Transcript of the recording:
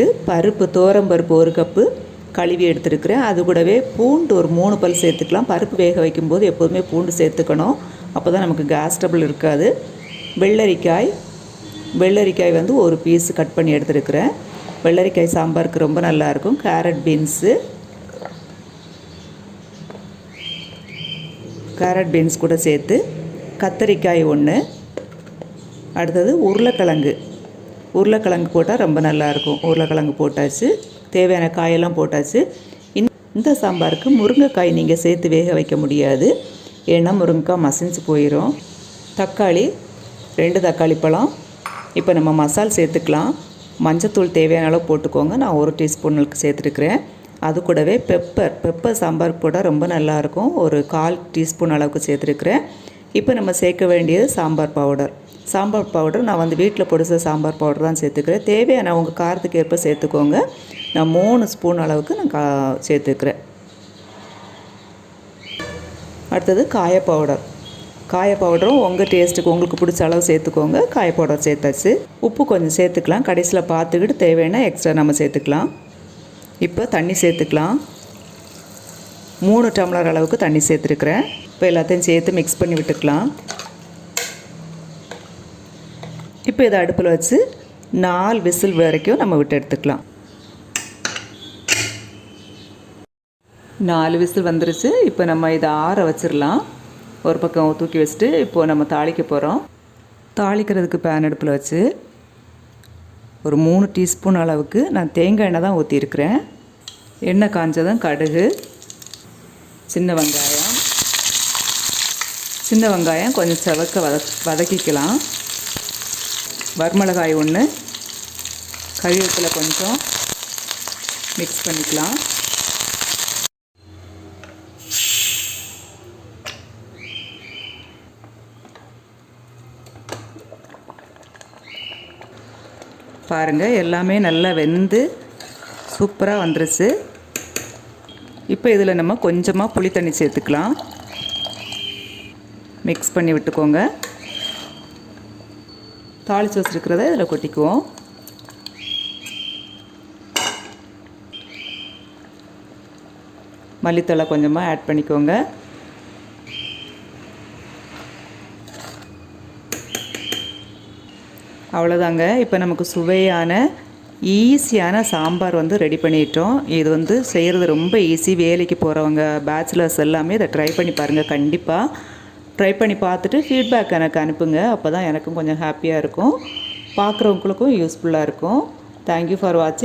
பருப்பு பருப்பு ஒரு கப்பு கழுவி எடுத்துருக்கிறேன். அது கூடவே பூண்டு ஒரு மூணு பல் சேர்த்துக்கலாம். பருப்பு வேக வைக்கும்போது எப்போதுமே பூண்டு சேர்த்துக்கணும். அப்போ தான் நமக்கு கேஸ் இருக்காது. வெள்ளரிக்காய் வெள்ளரிக்காய் வந்து ஒரு பீஸ் கட் பண்ணி எடுத்துருக்கிறேன். வெள்ளரிக்காய் சாம்பாருக்கு ரொம்ப நல்லாயிருக்கும் கேரட் பீன்ஸு கேரட் பீன்ஸ் கூட சேர்த்து கத்தரிக்காய் ஒன்று அடுத்தது உருளைக்கிழங்கு. உருளைக்கிழங்கு போட்டால் ரொம்ப நல்லாயிருக்கும். உருளைக்கிழங்கு போட்டாச்சு. தேவையான காயெல்லாம் போட்டாச்சு. இந்த சாம்பாருக்கு முருங்கைக்காய் நீங்கள் சேர்த்து வேக வைக்க முடியாது. ஏன்னா முருங்கைக்காய் மசிஞ்சு போயிடும் தக்காளி ரெண்டு தக்காளி பழம். இப்போ நம்ம மசால் சேர்த்துக்கலாம். மஞ்சத்தூள் தேவையான அளவு போட்டுக்கோங்க. நான் ஒரு டீஸ்பூனுக்கு சேர்த்துருக்குறேன். அது கூடவே பெப்பர் பெப்பர் சாம்பார் போட்டால் ரொம்ப நல்லாயிருக்கும். ஒரு கால் டீஸ்பூன் அளவுக்கு சேர்த்துருக்குறேன். இப்போ நம்ம சேர்க்க வேண்டியது சாம்பார் பவுடர். சாம்பார் பவுடர் நான் வந்து வீட்டில் பொடிச்ச சாம்பார் பவுடர் தான் சேர்த்துக்கிறேன். தேவையான உங்கள் காரத்துக்கு ஏற்ப சேர்த்துக்கோங்க. நான் மூணு ஸ்பூன் அளவுக்கு நான் கா சேர்த்துக்கிறேன். அடுத்தது காய பவுடர் காய பவுடரும் உங்கள் டேஸ்ட்டுக்கு உங்களுக்கு பிடிச்ச அளவு சேர்த்துக்கோங்க. காய பவுடர் சேர்த்தாச்சு. உப்பு கொஞ்சம் சேர்த்துக்கலாம். கடைசியில் பார்த்துக்கிட்டு தேவைன்னா எக்ஸ்ட்ரா நம்ம சேர்த்துக்கலாம். இப்போ தண்ணி சேர்த்துக்கலாம். மூணு டம்ளர் அளவுக்கு தண்ணி சேர்த்துருக்குறேன். இப்போ எல்லாத்தையும் சேர்த்து மிக்ஸ் பண்ணி விட்டுக்கலாம். இப்போ இதை அடுப்பில் வச்சு நாலு விசில் வரைக்கும் நம்ம விட்டு எடுத்துக்கலாம். நாலு விசில் வந்துருச்சு. இப்போ நம்ம இதை ஆற வச்சிடலாம். ஒரு பக்கம் தூக்கி வச்சுட்டு இப்போது நம்ம தாளிக்க போகிறோம் தாளிக்கிறதுக்கு பேன் அடுப்பில் வச்சு ஒரு மூணு டீஸ்பூன் அளவுக்கு நான் தேங்காய் எண்ணெய் தான் ஊற்றிருக்கிறேன் எண்ணெய் காஞ்சதும் கடுகு சின்ன வெங்காயம். சின்ன வெங்காயம் கொஞ்சம் செவக்க வத வதக்கிக்கலாம். வரமிளகாய் ஒன்று கழிவத்தில் கொஞ்சம் மிக்ஸ் பண்ணிக்கலாம். பாருங்கள் எல்லாமே நல்லா வெந்து சூப்பராக வந்துருச்சு. இப்போ இதில் நம்ம கொஞ்சமாக புளி தண்ணி சேர்த்துக்கலாம். மிக்ஸ் பண்ணி விட்டுக்கோங்க. தாளித்து வச்சுருக்கிறத இதில் கொட்டிக்குவோம். மல்லித்தலை கொஞ்சமாக ஆட் பண்ணிக்கோங்க. அவ்வளோதாங்க. இப்போ நமக்கு சுவையான ஈஸியான சாம்பார் வந்து ரெடி பண்ணிட்டோம். இது வந்து செய்கிறது ரொம்ப ஈஸி வேலைக்கு போகிறவங்க பேச்சுலர்ஸ் எல்லாமே இதை ட்ரை பண்ணி பாருங்கள் கண்டிப்பாக ட்ரை பண்ணி பார்த்துட்டு ஃபீட்பேக் எனக்கு அனுப்புங்க. அப்போ தான் எனக்கும் கொஞ்சம் ஹாப்பியாக இருக்கும். பார்க்குறவங்களுக்கும் யூஸ்ஃபுல்லாக இருக்கும். தேங்க்யூ ஃபார் வாட்சிங்